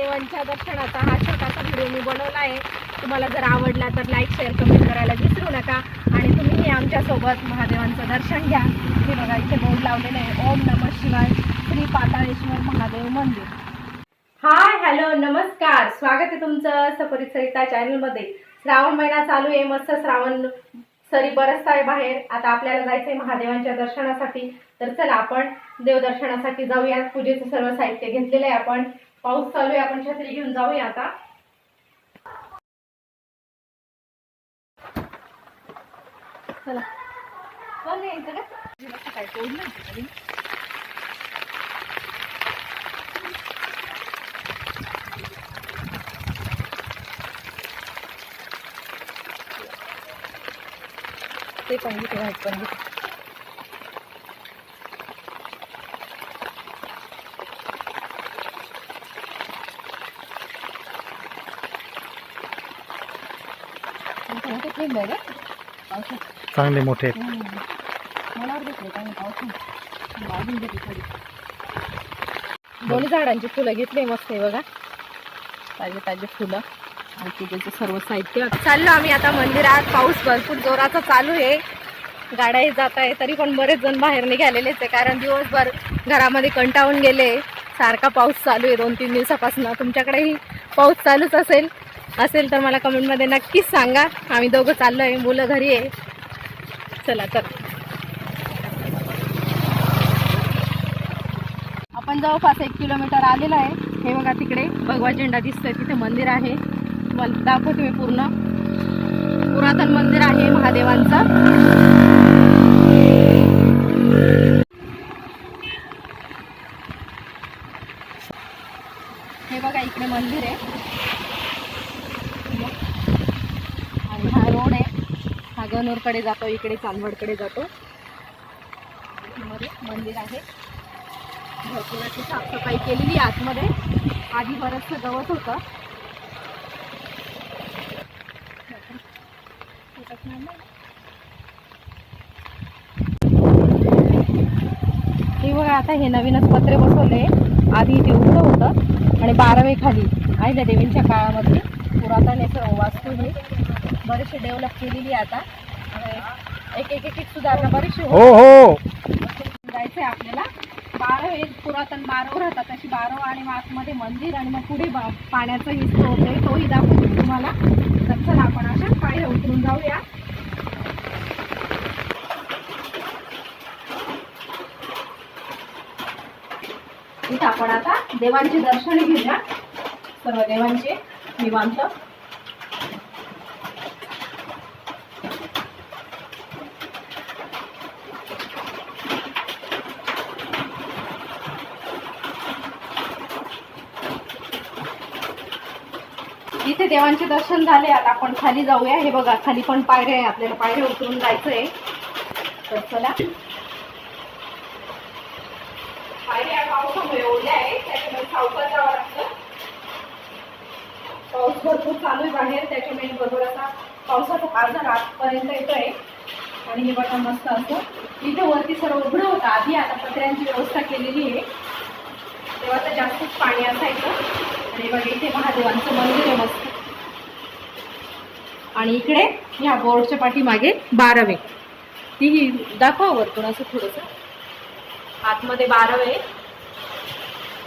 देवांच्या दर्शनाचा हा छोटासा व्हिडिओ मी बनवला आहे. तुम्हाला जर आवडला तर लाईक शेअर कमेंट करायला विसरू नका. आणि तुम्हीही आमच्यासोबत महादेवांचं दर्शन घ्या. हे बघा इथे बोर्ड लावलेलं आहे. ओम नम शिवाय श्री पाताळेश्वर महादेव मंदिर. हाय हॅलो नमस्कार. स्वागत आहे तुमचं सपरित सरिता चॅनलमध्ये श्रावण महिना चालू आहे. मस्त श्रावण सरी बरसत आहे बाहेर. आता आपल्याला जायचंय महादेवांच्या दर्शनासाठी. तर चला आपण देवदर्शनासाठी जाऊया. पूजेचं सर्व साहित्य घेतलेलं आहे आपण. पाऊस चालू आहे आपण छत्री घेऊन जाऊया आता. चला. हो, काय? कोण ते पण घेते पण घेते मोठे क्लीन आहे का पावसात चांगले मोठे आहेत. दोन्ही झाडांची फुलं घेतली मस्त आहे बघा. ताजे ताजे फुलं. आणि सर्व साहित्य. चाललो आम्ही आता मंदिरात. पाऊस भरपूर जोराचा चालू आहे. गाड्याही जात आहे. तरी पण बरेच जण बाहेर निघालेलेच आहे कारण दिवसभर घरामध्ये कंटाळून गेले. सारखा पाऊस चालू आहे दोन तीन दिवसापासून. तुमच्याकडेही पाऊस चालूच असेल. असेल तर मला कमेंटमध्ये नक्कीच सांगा. आम्ही दोघं चाललो आहे मुलं घरी आहे. चला तर. आपण जवळपास एक किलोमीटर आलेलं आहे. हे बघा तिकडे भगवा झेंडा दिसतोय. तिथे मंदिर आहे. मला दाखवते मी पूर्ण. पुरातन मंदिर आहे महादेवांचं हे बघा इकडे मंदिर आहे आणि हा रोड आहे गणूरकडे जातो इकडे चांदवडकडे जातो. मध्ये मंदिर आहे. भरपूर अशी साफसफाई केलेली आतमध्ये. आधी बरंचसं गवत होतं. हे बघा आता हे नवीनच पत्रे बसवले. आधी इथे उघडं होतं आणि बारावे खाली आहे देवींच्या काळामध्ये. पुरातन याचं वास्तू हे बरेचसे डेव्हलप केलेली आहे आता. एक एक एक एक सुधारणा बरीचशी होत हो हो. जायचंय आपल्याला. बारव एक पुरातन बारव राहतात तशी बारव आणि मग आतमध्ये मंदिर आणि मग पुढे पाण्याचा ही स्रोत आहे तोही दाखवतो तुम्हाला. तर चला आपण अशा पायऱ्या उतरून जाऊया. इथं आपण आता देवांचे दर्शन घेऊया. सर्व देवांचे निवांत. देवांचे दर्शन झाले. आता आपण खाली जाऊया. हे बघा खाली पण पायऱ्या आहे. आपल्याला पायऱ्या उतरून जायचंय. तर चला. पायऱ्या पावसामुळे ओढल्या आहे त्याच्यामुळे सावकाश जावं लागतं. पाऊस भरपूर चालू आहे बाहेर. त्याच्यामुळे बरोबर आता पावसाचा पाझर आतपर्यंत येतोय. आणि हे बघा मस्त असं. इथे वरती सर्व उघडं होतं. आधी आता पत्र्यांची व्यवस्था केलेली आहे. तेव्हा तर जास्तच पाणी असायचं. आणि बघा इथे महादेवांचं मंदिर आहे मस्त. आणि इकडे ह्या बोर्डच्या पाठीमागे बारावे. तीही दाखवा वरतून असं थोडंसं. आतमध्ये बाराव. आहे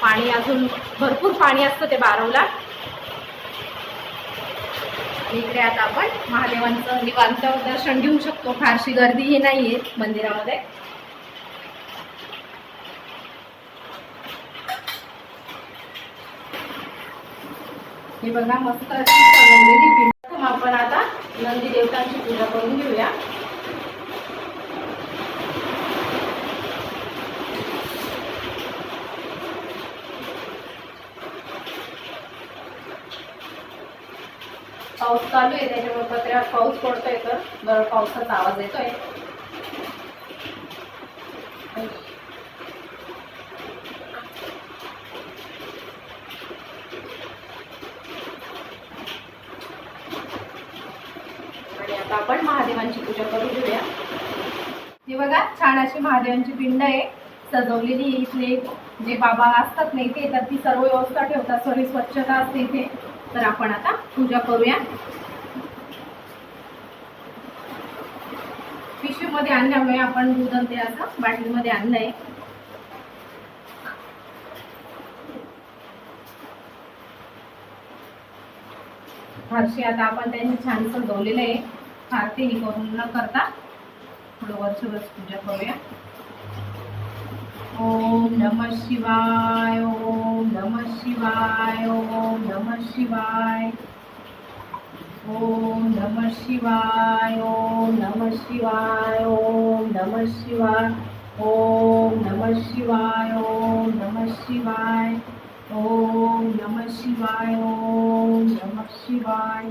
पाणी अजून भरपूर पाणी असतं ते बारवला. इकडे आता आपण महादेवांचं निवांत दर्शन घेऊ शकतो. फारशी गर्दीही नाहीये मंदिरामध्ये. हे बघा मस्त मग आपण आता नंदी देवतांची पूजा करून घेऊया. पाऊस चालू आहे त्याच्यामुळे पत्र्यावर पाऊस पडतोय तर बरं पावसाचा आवाज येतोय आणि आता आपण महादेवांची पूजा करून घेऊया. हे बघा छान अशी महादेवांची पिंड आहे. सजवलेली आहे इथले. जे बाबा असतात नाही ते तर ती सर्व व्यवस्था ठेवतात. सर्व स्वच्छता असते इथे. तर आपण आता पूजा करूया. पिशवीमध्ये आणल्यामुळे आपण दूध आणि ते असं. बाटलीमध्ये आणलंय फारशी आता आपण त्यांनी छान सजवलेलं आहे. आरती करून न करता थोडं वरची पूजा करूया ओम नमः शिवाय ओम नमः शिवाय ओम नमः शिवाय ओम नमः शिवाय ओम नमः शिवाय ओम नमः शिवाय ओम नमः शिवाय ओम नमः शिवाय ओम नमः शिवाय ओम नमः शिवाय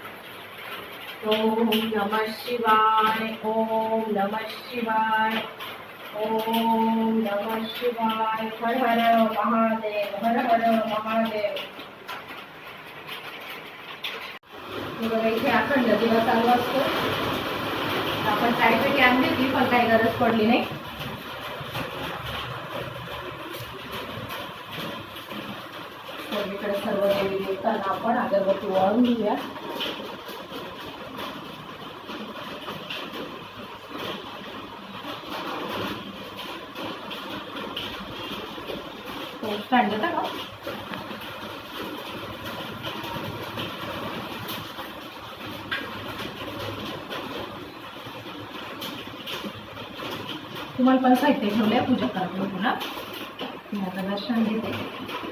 ओम नमः शिवाय ओम नमः शिवाय ओम नमः शिवाय। हर हर महादेव हर हर महादेव। बघा इथे अखंड दिवा चालू असतो. आपण चायपेटी आणली ती पण काही गरज पडली नाही. सर्व देवी देवतांना आपण अगरबत्ती वाळून घेऊया. तो स्टँड होता का तुम्हाला पण साहित्य ठेवलंय पूजा करतो पुन्हा. मी आता दर्शन घेते.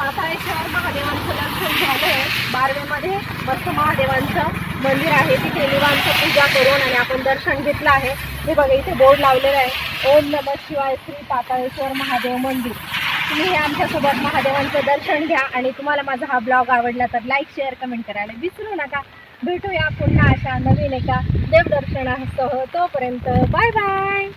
आपल्या महादेवांचं दर्शन झालंय. बारवेमध्ये मस्त महादेवांचं मंदिर आहे. तिथे निवांत पूजा करून आणि आपण दर्शन घेतलं आहे. हे बघा इथे बोर्ड लावलेला आहे. ओम नम शिवाय श्री पाताळेश्वर महादेव मंदिर. तुम्ही हे आमच्यासोबत महादेवांचं दर्शन घ्या आणि तुम्हाला माझा हा ब्लॉग आवडला तर लाईक शेअर कमेंट करायला विसरू नका. भेटूया पुन्हा अशा नवीन एका देवदर्शनासह. तोपर्यंत बाय बाय